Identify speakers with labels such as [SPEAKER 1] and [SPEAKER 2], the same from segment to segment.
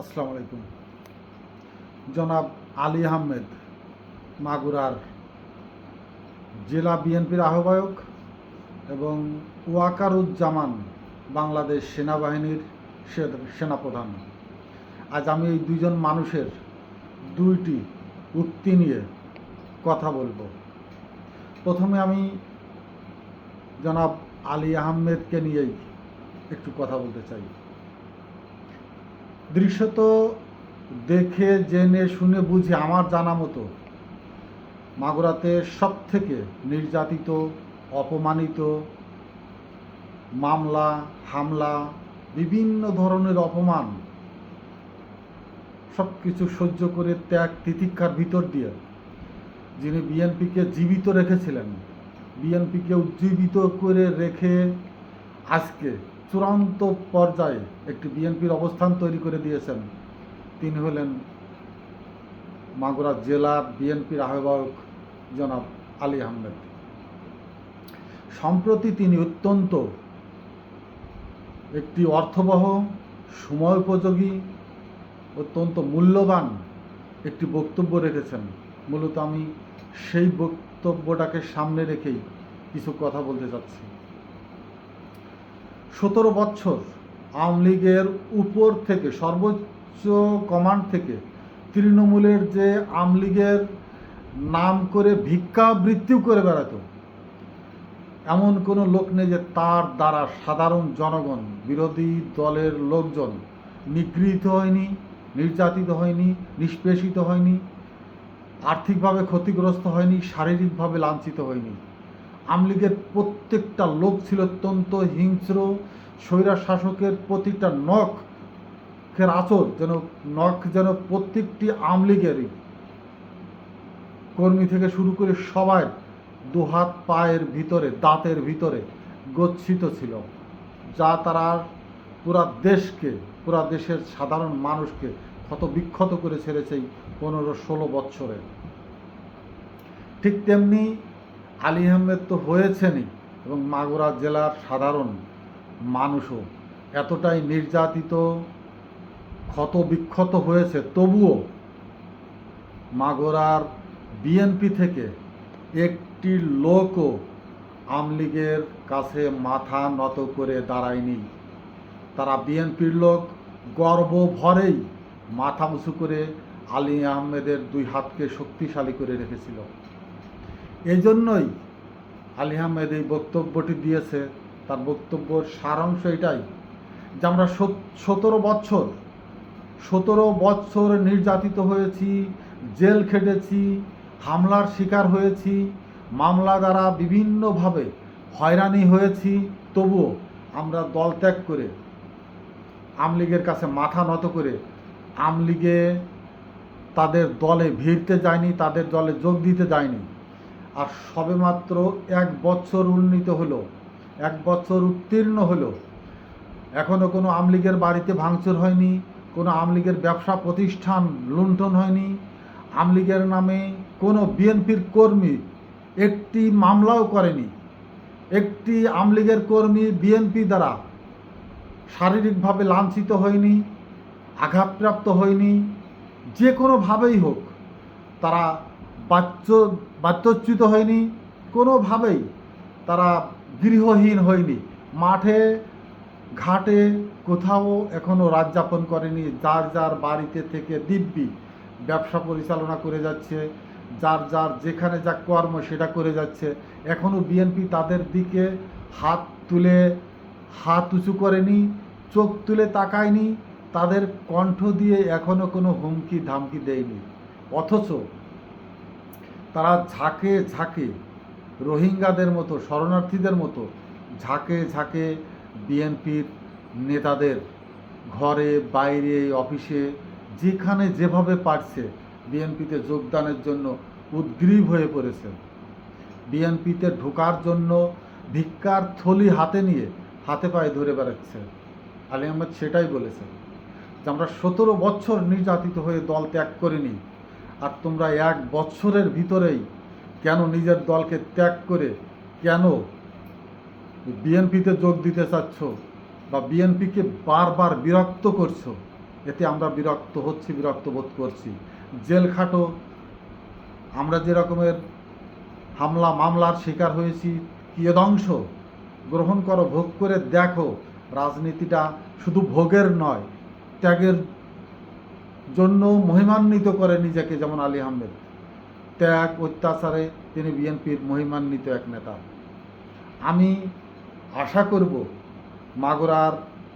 [SPEAKER 1] আসসালামু আলাইকুম। জনাব আলী আহমেদ মাগুরার জেলা বিএনপির আহ্বায়ক এবং ওয়াকারুজ্জামান বাংলাদেশ সেনাবাহিনীর সেনাপ্রধান। আজ আমি এই দুইজন মানুষের দুইটি উক্তি নিয়ে কথা বলব। প্রথমে আমি জনাব আলী আহমেদকে নিয়েই একটু কথা বলতে চাই। দৃশ্যত দেখে, জেনে, শুনে বুঝে আমার জানা মতো মাগুরাতে সব থেকে নির্যাতিত, অপমানিত মামলা, হামলা, বিভিন্ন ধরনের অপমান সব কিছু সহ্য করে ত্যাগ, তিতিক্ষার ভিতর দিয়ে যিনি বিএনপিকে জীবিত রেখেছিলেন বিএনপিকে উজ্জীবিত করে রেখে আজকে চূড়ান্ত পর্যায়ে একটি বিএনপির অবস্থান তৈরি করে দিয়েছেন। তিনি হলেন মাগুরা জেলা বিএনপির আহ্বায়ক জনাব আলী আহমেদ। সম্প্রতি তিনি অত্যন্ত একটি অর্থবহ সময় উপযোগী অত্যন্ত মূল্যবান একটি বক্তব্য রেখেছেন। মূলত আমি সেই বক্তব্যটাকে সামনে রেখেই কিছু কথা বলতে চাচ্ছি। সতেরো বছর আওয়ামী লীগের উপর থেকে, সর্বোচ্চ কমান্ড থেকে তৃণমূলের যে আওয়ামী লীগের নাম করে ভিক্ষাবৃত্তিও করে বেড়াতো, এমন কোনো লোক নেই যে তার দ্বারা সাধারণ জনগণ, বিরোধী দলের লোকজন নিগৃহীত হয়নি, নির্যাতিত হয়নি, নিষ্পেষিত হয়নি, আর্থিকভাবে ক্ষতিগ্রস্ত হয়নি, শারীরিকভাবে লাঞ্ছিত হয়নি। আমলিগের প্রত্যেকটা লোক ছিল অত্যন্ত হিংস্র স্বৈরা শাসকের প্রতিটা নখের আচর যেন, নখ যেন প্রত্যেকটি আমলিগেরই। কর্মী থেকে শুরু করে সবাই দুহাত পায়ের ভিতরে, দাঁতের ভিতরে গচ্ছিত ছিল, যা তারা পুরা দেশকে, পুরা দেশের সাধারণ মানুষকে ক্ষত বিক্ষত করে ছেড়েছে পনেরো ষোলো বৎসরে। ঠিক তেমনি আলী আহমেদ তো হয়েছেনই এবং মাগুরা জেলার সাধারণ মানুষও। এতটাই নির্যাতিত ক্ষত বিক্ষত হয়েছে। তবুও মাগুরার বিএনপি থেকে একটি লোকও আমলিগের কাছে মাথা নত করে দাঁড়ায়নি। তারা বিএনপির লোক গর্ব ভরেই মাথা উঁচু করে আলী আহমেদের দুই হাতকে শক্তিশালী করে রেখেছিল। এই জন্যই আলী আহমেদ এই বক্তব্যটি দিয়েছে। তার বক্তব্যর সারাংশ এটাই যে আমরা সতেরো বছর সতেরো বছর নির্যাতিত হয়েছি, জেল খেটেছি, হামলার শিকার হয়েছি, মামলা দ্বারা বিভিন্নভাবে হয়রানি হয়েছি, তবুও আমরা দল ত্যাগ করে আমলিগের কাছে মাথা নত করে আমলিগে তাদের দলে ভিড়তে যায়নি তাদের দলে যোগ দিতে যায়নি আর সবেমাত্র এক বছর উন্নীত হলো, এক বছর উত্তীর্ণ হলো। এখনও কোনো আমলিগের বাড়িতে ভাঙচুর হয়নি, কোনো আমলিগের ব্যবসা প্রতিষ্ঠান লুণ্ঠন হয়নি। আমলিগের নামে কোনো বিএনপির কর্মী একটি মামলাও করেনি। একটি আমলিগের কর্মী বিএনপি দ্বারা শারীরিকভাবে লাঞ্ছিত হয়নি, আঘাতপ্রাপ্ত হয়নি। যে কোনোভাবেই হোক, তারা বাচ্য, বাচ্যচ্যুত হয়নি, কোনোভাবেই তারা গৃহহীন হয়নি। মাঠে, ঘাটে কোথাও এখনও রাত যাপন করেনি, যার যার বাড়িতে থেকে দিব্যি ব্যবসা পরিচালনা করে যাচ্ছে, যার যার যেখানে যা কর্ম সেটা করে যাচ্ছে। এখনও বিএনপি তাদের দিকে হাত তুলে, হাত উঁচু করেনি, চোখ তুলে তাকায়নি, তাদের কণ্ঠ দিয়ে এখনও কোনো হুমকি ধামকি দেয়নি। অথচ তারা ঝাঁকে ঝাঁকে রোহিঙ্গাদের মতো, শরণার্থীদের মতো ঝাঁকে ঝাঁকে বিএনপির নেতাদের ঘরে, বাইরে, অফিসে, যেখানে যেভাবে পারছে বিএনপিতে যোগদানের জন্য উদ্গ্রীব হয়ে পড়েছে। বিএনপিতে ঢোকার জন্য ভিক্ষার থলি হাতে নিয়ে হাতে পায়ে ধরে বেড়াচ্ছে। আলী আহমেদ সেটাই বলেছেন যে আমরা সতেরো বছর নির্যাতিত হয়ে দল ত্যাগ করিনি আর তোমরা এক বছরের ভিতরেই কেন নিজের দলকে ত্যাগ করে কেন বিএনপিতে যোগ দিতে চাচ্ছ বা বিএনপিকে বারবার বিরক্ত করছ? এতে আমরা বিরক্ত হচ্ছি, বিরক্ত বোধ করছি। জেল খাটো আমরা যে রকমের হামলা, মামলার শিকার হয়েছি কিয়দংশ গ্রহণ করো, ভোগ করে দেখো। রাজনীতিটা শুধু ভোগের নয়, ত্যাগের জন্য মহিমান্বিত করে নিজেকে যেমন আলী আহমেদ। ত্যাগ, অত্যাচারে তিনি বিএনপির মহিমান্বিত এক নেতা। আমি আশা করব মাগুরার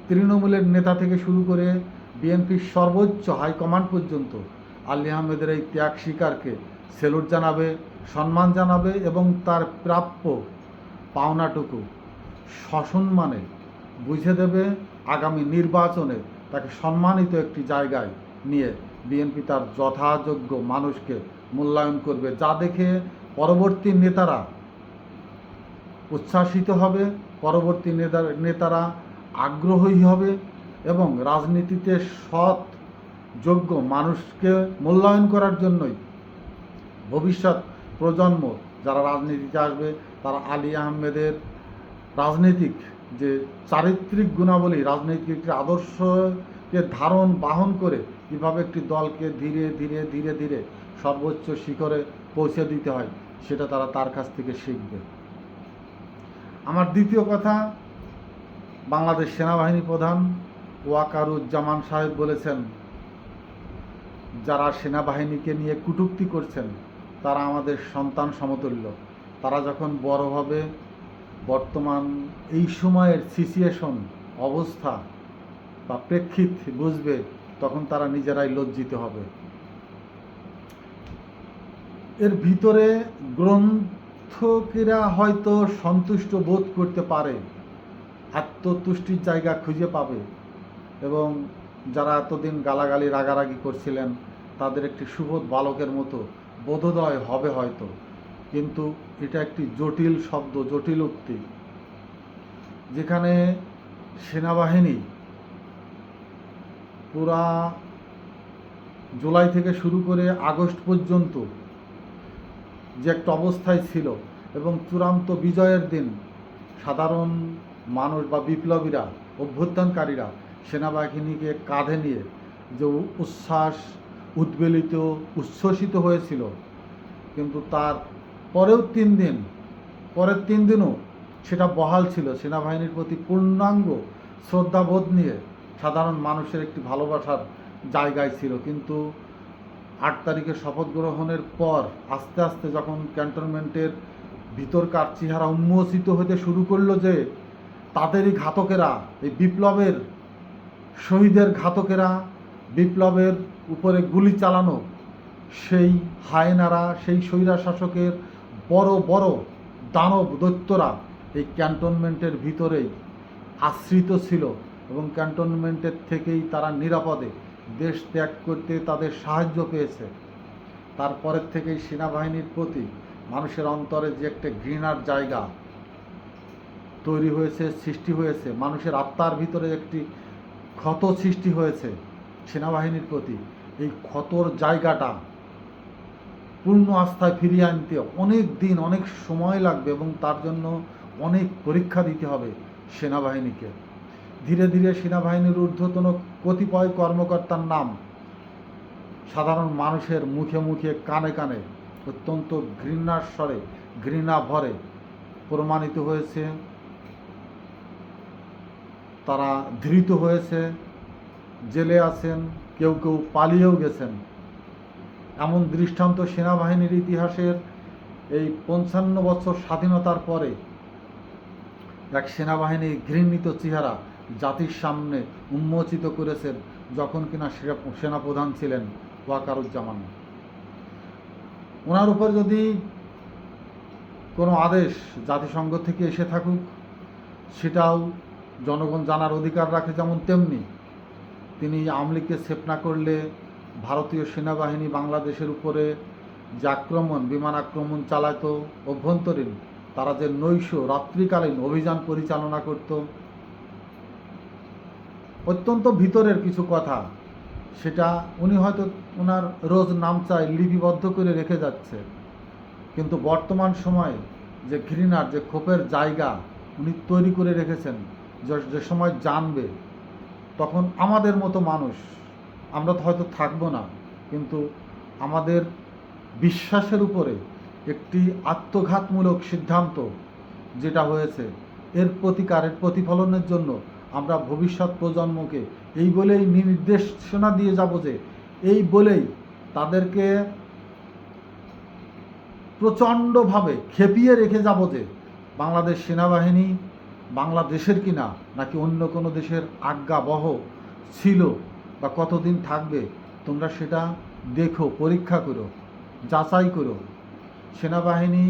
[SPEAKER 1] তৃণমূলের নেতা থেকে শুরু করে বিএনপির সর্বোচ্চ হাইকমান্ড পর্যন্ত আলী আহমেদের এই ত্যাগ স্বীকারকে সেলুট জানাবে, সম্মান জানাবে এবং তার প্রাপ্য পাওনাটুকু সসম্মানে বুঝে দেবে আগামী নির্বাচনে তাকে সম্মানিত একটি জায়গায় নিয়ে বিএনপি তার যথাযোগ্য মানুষকে মূল্যায়ন করবে, যা দেখে পরবর্তী নেতারা উচ্ছ্বাসিত হবে, পরবর্তী নেতার আগ্রহী হবে এবং রাজনীতিতে সৎ, যোগ্য মানুষকে মূল্যায়ন করার জন্যই ভবিষ্যৎ প্রজন্ম, যারা রাজনীতিতে আসবে, তারা আলী আহমেদের রাজনৈতিক যে চারিত্রিক গুণাবলী, রাজনৈতিক একটি আদর্শকে ধারণ, বাহন করে কীভাবে একটি দলকে ধীরে ধীরে ধীরে ধীরে সর্বোচ্চ শিখরে পৌঁছে দিতে হয়, সেটা তারা তার কাছ থেকে শিখবে। আমার দ্বিতীয় কথা, বাংলাদেশ সেনাবাহিনী প্রধান ওয়াকারুজ্জামান সাহেব বলেছেন, যারা সেনাবাহিনীকে নিয়ে কটূক্তি করছেন, তারা আমাদের সন্তান সমতুল্য। তারা যখন বড় হবে, বর্তমান এই সময়ের সিচুয়েশন অবস্থা বা প্রেক্ষিত বুঝবে, তখন তারা নিজেরাই লজ্জিত হবে। এর ভিতরে গ্রন্থকেরা হয়তো সন্তুষ্ট বোধ করতে পারে, আত্মতুষ্টির জায়গা খুঁজে পাবে এবং যারা এতদিন গালাগালি, রাগারাগি করছিলেন, তাদের একটি সুবোধ বালকের মতো বোধোদয় হবে হয়তো। কিন্তু এটা একটি জটিল শব্দ, জটিল উক্তি। যেখানে সেনাবাহিনী পুরা জুলাই থেকে শুরু করে আগস্ট পর্যন্ত যে একটা অবস্থায় ছিল এবং চূড়ান্ত বিজয়ের দিন সাধারণ মানুষ বা বিপ্লবীরা, অভ্যুত্থানকারীরা সেনাবাহিনীকে কাঁধে নিয়ে যে উচ্ছ্বাস উদ্বেলিত, উচ্ছ্বসিত হয়েছিল। কিন্তু তার পরেও তিন দিন, পরের তিন দিনও সেটা বহাল ছিল। সেনাবাহিনীর প্রতি পূর্ণাঙ্গ শ্রদ্ধাবোধ নিয়ে সাধারণ মানুষের একটি ভালোবাসার জায়গায় ছিল। কিন্তু আট তারিখে শপথ গ্রহণের পর আস্তে আস্তে যখন ক্যান্টনমেন্টের ভিতরকার চেহারা উন্মোচিত হতে শুরু করল যে তাদেরই ঘাতকেরা, এই বিপ্লবের শহীদের ঘাতকেরা, বিপ্লবের উপরে গুলি চালানো, সেই হায়নারা, সেই স্বৈরা শাসকের বড় বড় দানব দৈত্যরা এই ক্যান্টনমেন্টের ভিতরেই আশ্রিত ছিল। এবং ক্যান্টনমেন্টের থেকেই তারা নিরাপদে দেশ ত্যাগ করতে তাদের সাহায্য পেয়েছে। তারপরের থেকেই সেনাবাহিনীর প্রতি মানুষের অন্তরে যে একটা ঘৃণার জায়গা তৈরি হয়েছে, সৃষ্টি হয়েছে, মানুষের আত্মার ভিতরে একটি ক্ষত সৃষ্টি হয়েছে সেনাবাহিনীর প্রতি, এই ক্ষতর জায়গাটা পূর্ণ আস্থায় ফিরিয়ে আনতে অনেক দিন, অনেক সময় লাগবে এবং তার জন্য অনেক পরীক্ষা দিতে হবে সেনাবাহিনীকে। ধীরে ধীরে সেনাবাহিনীর ঊর্ধ্বতন কতিপয় কর্মকর্তার নাম সাধারণ মানুষের মুখে মুখে কানে কানে অত্যন্ত ঘৃণার স্বরে, ঘৃণা ভরে প্রমাণিত হয়েছে। তারা ধৃত হয়েছে, জেলে আছেন, কেউ কেউ পালিয়েও গেছেন। এমন দৃষ্টান্ত সেনাবাহিনীর ইতিহাসের এই পঞ্চান্ন বছর স্বাধীনতার পরে এক সেনাবাহিনীর ঘৃণিত চেহারা জাতির সামনে উন্মোচিত করেছেন যখন কিনা সেনা- সেনাপ্রধান ছিলেন ওয়াকারুজ্জামান। ওনার উপর যদি কোনো আদেশ জাতিসংঘ থেকে এসে থাকুক, সেটাও জনগণ জানার অধিকার রাখে যেমন তেমনি তিনি আমলিকে সেফ না করলে ভারতীয় সেনাবাহিনী বাংলাদেশের উপরে যে আক্রমণ, বিমান আক্রমণ চালাতো অভ্যন্তরীণ, তারা যে নৈশ রাত্রিকালীন অভিযান পরিচালনা করত অত্যন্ত ভিতরের কিছু কথা। সেটা উনি হয়তো ওনার রোজ নাম চাই লিপিবদ্ধ করে রেখে যাচ্ছে। কিন্তু বর্তমান সময়ে যে ঘৃণার, যে ক্ষোভের জায়গা উনি তৈরি করে রেখেছেন যে সময় জানবে, তখন আমাদের মতো মানুষ, আমরা তো হয়তো থাকব না, কিন্তু আমাদের বিশ্বাসের উপরে একটি আত্মঘাতমূলক সিদ্ধান্ত যেটা হয়েছে, এর প্রতিকারের প্রতিফলনের জন্য আমরা ভবিষ্যৎ প্রজন্মকে এই বলেই নির্দেশনা দিয়ে যাব যে এই বলেই তাদেরকে প্রচণ্ডভাবে খেপিয়ে রেখে যাব যে বাংলাদেশ সেনাবাহিনী বাংলাদেশের কিনা নাকি অন্য কোনো দেশের আজ্ঞাবহ ছিল বা কতদিন থাকবে, তোমরা সেটা দেখো, পরীক্ষা করো, যাচাই করো। সেনাবাহিনী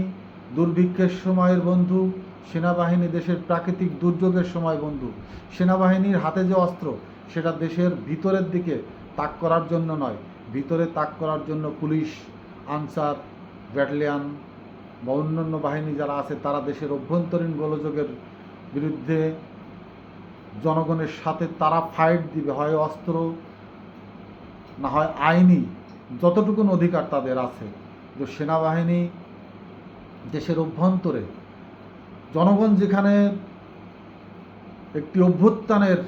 [SPEAKER 1] দুর্ভিক্ষের সময়ের বন্ধু সেনাবাহিনী দেশের প্রাকৃতিক দুর্যোগের সময় বন্ধু। সেনাবাহিনীর হাতে যে অস্ত্র, সেটা দেশের ভিতরের দিকে তাক করার জন্য নয়। ভিতরে তাক করার জন্য পুলিশ, আনসার, ব্যাটালিয়ান বা অন্যান্য বাহিনী যারা আছে, তারা দেশের অভ্যন্তরীণ গোলযোগের বিরুদ্ধে জনগণের সাথে তারা ফাইট দিবে। হয় অস্ত্র, না হয় আইনি যতটুকুন অধিকার তাদের আছে। তো সেনাবাহিনী দেশের অভ্যন্তরে জনগণ যেখানে একটি অভ্যুত্থানের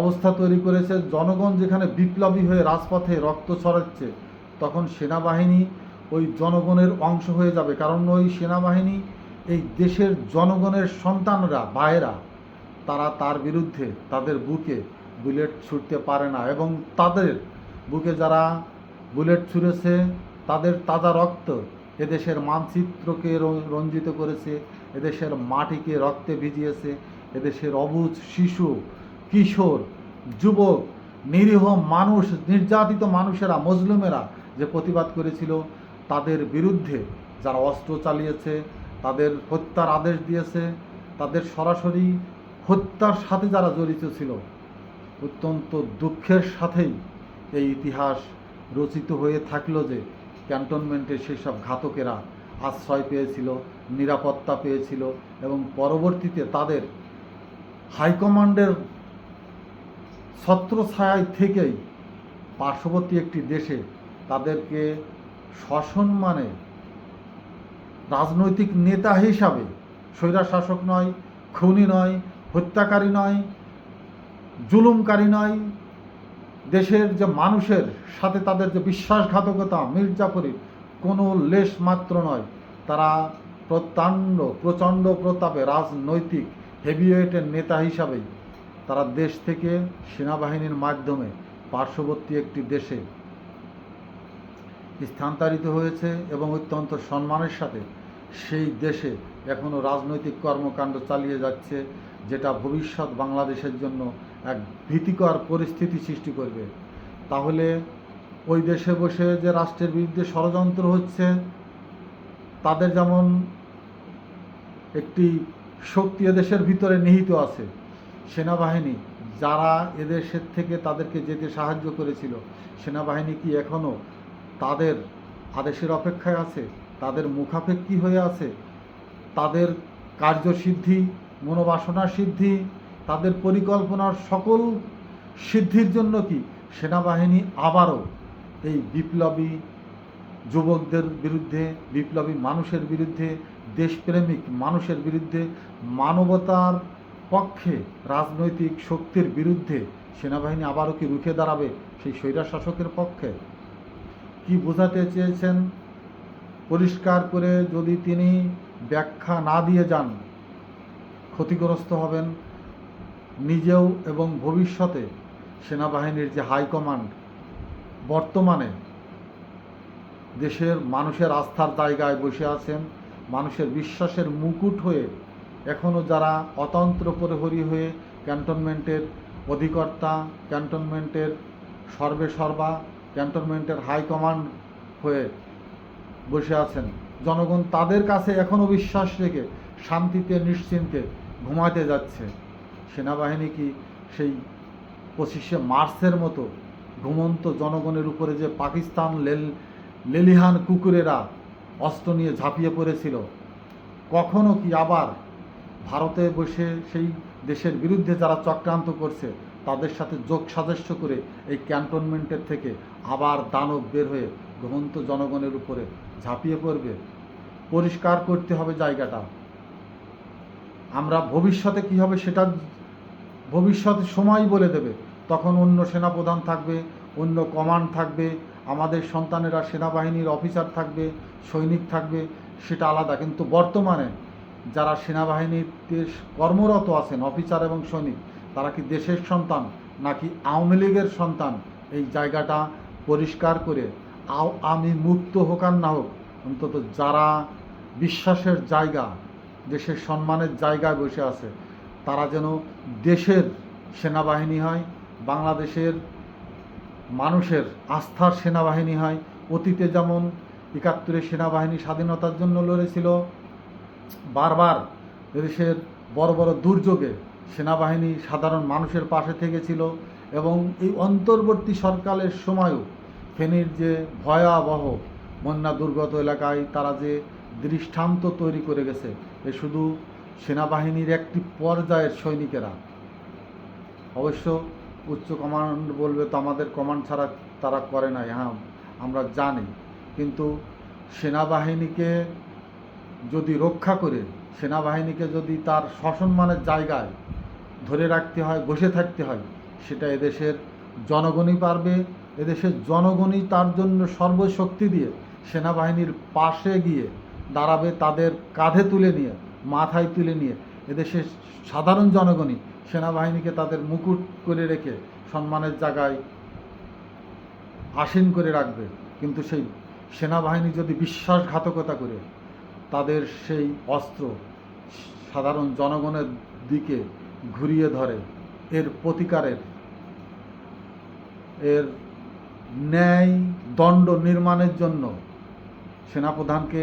[SPEAKER 1] অবস্থা তৈরি করেছে, জনগণ যেখানে বিপ্লবী হয়ে রাজপথে রক্ত ছড়াচ্ছে, তখন সেনাবাহিনী ওই জনগণের অংশ হয়ে যাবে। কারণ ওই সেনাবাহিনী, এই দেশের জনগণের সন্তানরা, ভাইয়েরা, তারা তার বিরুদ্ধে তাদের বুকে বুলেট ছুটতে পারে না এবং তাদের বুকে যারা বুলেট ছুঁড়েছে, তাদের তাজা রক্ত এদেশের মানচিত্রকে রঞ্জিত করেছে, এদেশের মাটিকে রক্তে ভিজিয়েছে, এদেশের অবুজ শিশু, কিশোর, যুবক, নিরীহ মানুষ, নির্যাতিত মানুষেরা মজলুমেরা যে প্রতিবাদ করেছিল, তাদের বিরুদ্ধে যারা অস্ত্র চালিয়েছে, তাদের হত্যার আদেশ দিয়েছে, তাদের সরাসরি হত্যার সাথে যারা জড়িত ছিল, অত্যন্ত দুঃখের সাথেই এই ইতিহাস রচিত হয়ে থাকল যে ক্যান্টনমেন্টে সেসব ঘাতকেরা আশ্রয় পেয়েছিল, নিরাপত্তা পেয়েছিল এবং পরবর্তীতে তাদের হাইকমান্ডের ছত্রছায়ায় থেকেই পার্শ্ববর্তী একটি দেশে তাদেরকে সসম্মানে রাজনৈতিক নেতা হিসাবে স্বৈরা শাসক নয়, খুনি নয়, হত্যাকারী নয়, জুলুমকারী নয় দেশের যে মানুষের সাথে তাদের যে বিশ্বাসঘাতকতা মির্জাফরির কোনো লেশ মাত্র নয়। তারা প্রত্যণ্ড প্রচণ্ড প্রতাপে রাজনৈতিক হেভিওয়েটের নেতা হিসাবেই তারা দেশ থেকে সেনাবাহিনীর মাধ্যমে পার্শ্ববর্তী একটি দেশে স্থানান্তরিত হয়েছে এবং অত্যন্ত সম্মানের সাথে সেই দেশে এখনও রাজনৈতিক কর্মকাণ্ড চালিয়ে যাচ্ছে, যেটা ভবিষ্যৎ বাংলাদেশের জন্য এক ভীতিকর পরিস্থিতি সৃষ্টি করবে। তাহলে ওই দেশে বসে যে রাষ্ট্রের বিরুদ্ধে ষড়যন্ত্র হচ্ছে, তাদের যেমন একটি শক্তি এদেশের ভিতরে নিহিত আছে, সেনাবাহিনী, যারা এদেশের থেকে তাদেরকে যেতে সাহায্য করেছিল, সেনাবাহিনী কি এখনও তাদের আদেশের অপেক্ষায় আছে? তাদের মুখাপেক্ষী হয়ে আছে? তাদের কার্যসিদ্ধি মনোবাসনা সিদ্ধি তাদের পরিকল্পনার সকল সিদ্ধির জন্য কি সেনাবাহিনী আবারও এই বিপ্লবী যুবকদের বিরুদ্ধে, বিপ্লবী মানুষের বিরুদ্ধে, দেশপ্রেমিক মানুষের বিরুদ্ধে, মানবতার পক্ষে রাজনৈতিক শক্তির বিরুদ্ধে সেনাবাহিনী আবারও কি রুখে দাঁড়াবে সেই স্বৈরা শাসকের পক্ষে? কি বোঝাতে চেয়েছেন? পরিষ্কার করে যদি তিনি ব্যাখ্যা না দিয়ে যান, ক্ষতিগ্রস্ত হবেন নিজেও এবং ভবিষ্যতে সেনাবাহিনীর যে হাইকমান্ড বর্তমানে দেশের মানুষের আস্থার জায়গায় বসে আছেন, মানুষের বিশ্বাসের মুকুট হয়ে এখনও যারা অতন্ত্র প্রহরী হয়ে ক্যান্টনমেন্টের অধিকর্তা, ক্যান্টনমেন্টের সর্বে সর্বা ক্যান্টনমেন্টের হাইকমান্ড হয়ে বসে আছেন। জনগণ তাদের কাছে এখনও বিশ্বাস রেখে শান্তিতে, নিশ্চিন্তে ঘুমাতে যাচ্ছে। সেনাবাহিনী কি সেই পঁচিশে মার্চের মতো ঘুমন্ত জনগণের উপরে যে পাকিস্তান লেল, লেলিহান কুকুরেরা অস্ত্র নিয়ে ঝাঁপিয়ে পড়েছিল, কখনো কি আবার ভারতে বসে সেই দেশের বিরুদ্ধে যারা চক্রান্ত করছে, তাদের সাথে যোগ সাদস্য করে এই ক্যান্টনমেন্টের থেকে আবার দানব বের হয়ে ঘুমন্ত জনগণের উপরে ঝাঁপিয়ে পড়বে? পরিষ্কার করতে হবে জায়গাটা। আমরা ভবিষ্যতে কী হবে সেটা ভবিষ্যৎ সময় বলে দেবে। তখন অন্য সেনাপ্রধান থাকবে, অন্য কমান্ড থাকবে, আমাদের সন্তানেরা সেনাবাহিনীর অফিসার থাকবে, সৈনিক থাকবে, সেটা আলাদা। কিন্তু বর্তমানে যারা সেনাবাহিনীতে কর্মরত আছেন, অফিসার এবং সৈনিক, তারা কি দেশের সন্তান নাকি আওয়ামী লীগের সন্তান? এই জায়গাটা পরিষ্কার করে আমি মুক্ত হোক আর না হোক, অন্তত যারা বিশ্বাসের জায়গা, দেশের সম্মানের জায়গায় বসে আছে তারা যেন দেশের সেনাবাহিনী হয়, বাংলাদেশের মানুষের আস্থার সেনাবাহিনী হয়। অতীতে যেমন একাত্তরের সেনাবাহিনী স্বাধীনতার জন্য লড়েছিল, বারবার দেশের বড় বড় দুর্যোগে সেনাবাহিনী সাধারণ মানুষের পাশে থেকেছিল এবং এই অন্তর্বর্তী সরকারের সময়ও ফেনীর যে ভয়াবহ বন্যা দুর্গত এলাকায় তারা যে দৃষ্টান্ত তৈরি করে গেছে, এ শুধু সেনাবাহিনীর একটি পর্যায়ের সৈনিকেরা। অবশ্য উচ্চ কমান্ড বলবে তো আমাদের কমান্ড ছাড়া তারা করে নাই হ্যাঁ আমরা জানি। কিন্তু সেনাবাহিনীকে যদি রক্ষা করে, সেনাবাহিনীকে যদি তার সসম্মানের জায়গায় ধরে রাখতে হয়, বসে থাকতে হয়, সেটা এদেশের জনগণই পারবে, এদেশের জনগণই তার জন্য সর্বশক্তি দিয়ে সেনাবাহিনীর পাশে গিয়ে দাঁড়াবে, তাদের কাঁধে তুলে নিয়ে মাথায় তুলে নিয়ে এদেশের সাধারণ জনগণই সেনাবাহিনীকে তাদের মুকুট করে রেখে সম্মানের জায়গায় আসীন করে রাখবে। কিন্তু সেই সেনাবাহিনী যদি বিশ্বাসঘাতকতা করে, তাদের সেই অস্ত্র সাধারণ জনগণের দিকে ঘুরিয়ে ধরে, এর প্রতিকারের, এর ন্যায় দণ্ড নির্মাণের জন্য সেনাপ্রধানকে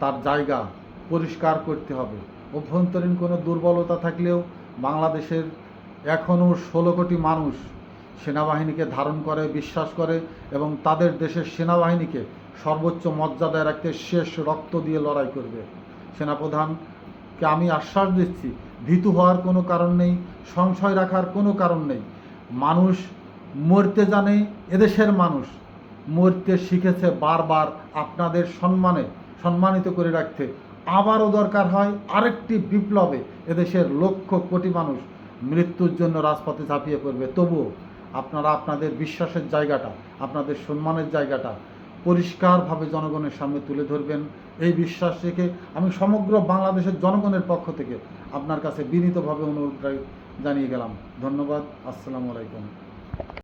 [SPEAKER 1] তার জায়গা পরিষ্কার করতে হবে। অভ্যন্তরীণ কোনো দুর্বলতা থাকলেও বাংলাদেশের এখনও ষোলো কোটি মানুষ সেনাবাহিনীকে ধারণ করে, বিশ্বাস করে এবং তাদের দেশের সেনাবাহিনীকে সর্বোচ্চ মর্যাদায় রাখতে শেষ রক্ত দিয়ে লড়াই করবে। সেনাপ্রধানকে আমি আশ্বাস দিচ্ছি, ভীতু হওয়ার কোনো কারণ নেই, সংশয় রাখার কোনো কারণ নেই। মানুষ মরতে জানে, এদেশের মানুষ মরতে শিখেছে বারবার আপনাদের সম্মানে, সম্মানিত করে রাখতে। আবারও দরকার হয় আরেকটি বিপ্লবে। এদেশের লক্ষ কোটি মানুষ মৃত্যুর জন্য রাজপথে ঝাঁপিয়ে পড়বে। তবুও আপনারা আপনাদের বিশ্বাসের জায়গাটা, আপনাদের সম্মানের জায়গাটা পরিষ্কারভাবে জনগণের সামনে তুলে ধরবেন। এই বিশ্বাস রেখে আমি সমগ্র বাংলাদেশের জনগণের পক্ষ থেকে আপনার কাছে বিনীতভাবে অনুরোধ জানিয়ে গেলাম। ধন্যবাদ। আসসালামু আলাইকুম।